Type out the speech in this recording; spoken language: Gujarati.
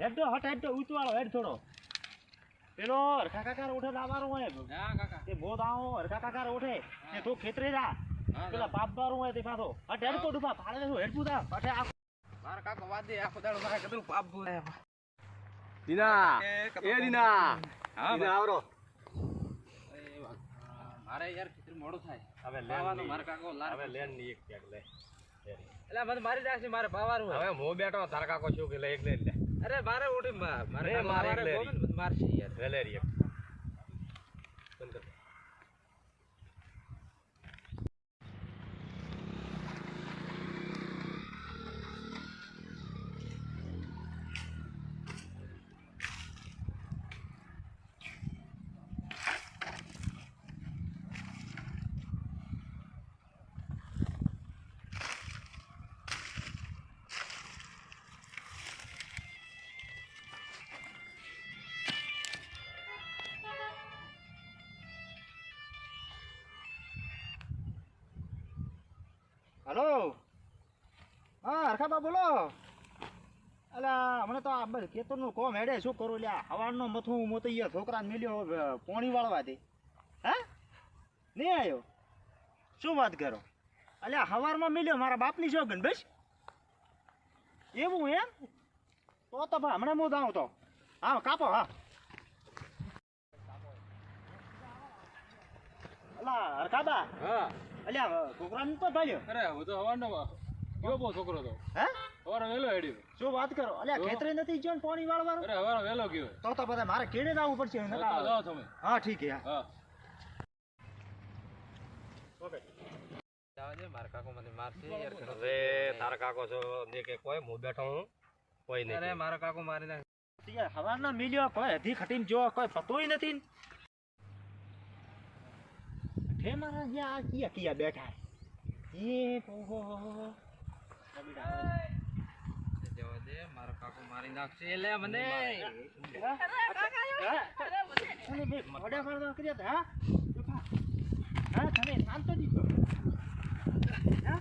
હેડ તો હટ હેડ તો ઉતવાળો હેડ થોડો. પેલો હરખા કાકાર ઉઠે લાવવાનો હોય હા કાકા. તે બહુ દાવો હરખા કાકાર ઉઠે. તે તું ખેતરે જા. પેલા બાપ પાપ બારું હોય તે પાછો. હટ હેડ તો ડૂબા ફાળે તો હેડ પૂતા. પાછે આ મારા કાકો વાદે આખો દાડો મારા કદરું પાપ ભૂલે દીના. એ દીના. હા દીના આવરો. મારે યાર ખેતર મોડું થાય. હવે લેવાનું મારા કાકો લાર હવે લેનની એક પેક લે. એટલે મને મારી જાશે મારે ભાવારું હવે હું બેઠો તાર કાકો છું કે લે એક લે લે. અરે મારે ઉઠી મારે મારે મારે મારશે યાર. લે લે રી બંધ કર. હલો? હા હરખાબા બોલો. અલા હમણાં તો આ ખેતરનું કોમ હેડે શું કરું? લ્યા હવારનો મથું હું તો અહીંયા છોકરાને મેલ્યો અ, પોણી વાળવાથી હે? નહીં આવ્યો શું વાત કરો? અલ્યા હવારમાં મેલ્યો મારા બાપની શોગન બસ. એવું એમ? તો તો ભાઈ હમણાં હું જાઉં તો. હા કાપો હા. અલા હરખાબા. હા. અલ્યા છોકરાને તો ભાલ્યો અરે હું તો હવાનો ગયો બહુ છોકરો તો. હે? હવાનો વેલો હેડ્યો. શું વાત કરો? અલ્યા? ખેતરે નથી જ્યો ને પાણી વાળવાનું? અરે હવાનો વેલો ગયો. તો તો બધા મારે કેડે જ પડશે નકા. જાઓ તમે. હા ઠીક છે હા. હા. જાવા દે મારા કાકો મને મારશે યાર ઘણો. તારા કાકો છો ને કે કોઈ હું બેઠો હું કોઈ નહીં અરે મારા કાકો મારી નાખે. યાર હવારના મિલ્યો કોઈ હધી ખટીને જો કોઈ પતોય નથી ઉઠે મારા જ્યાં આ કિયા કિયા બેઠા એ ઓહો મારો કાકો મારી નાખશે લે મને મોડા મારવા કર્યા હતા હા હા તમે શાંત દીધો હા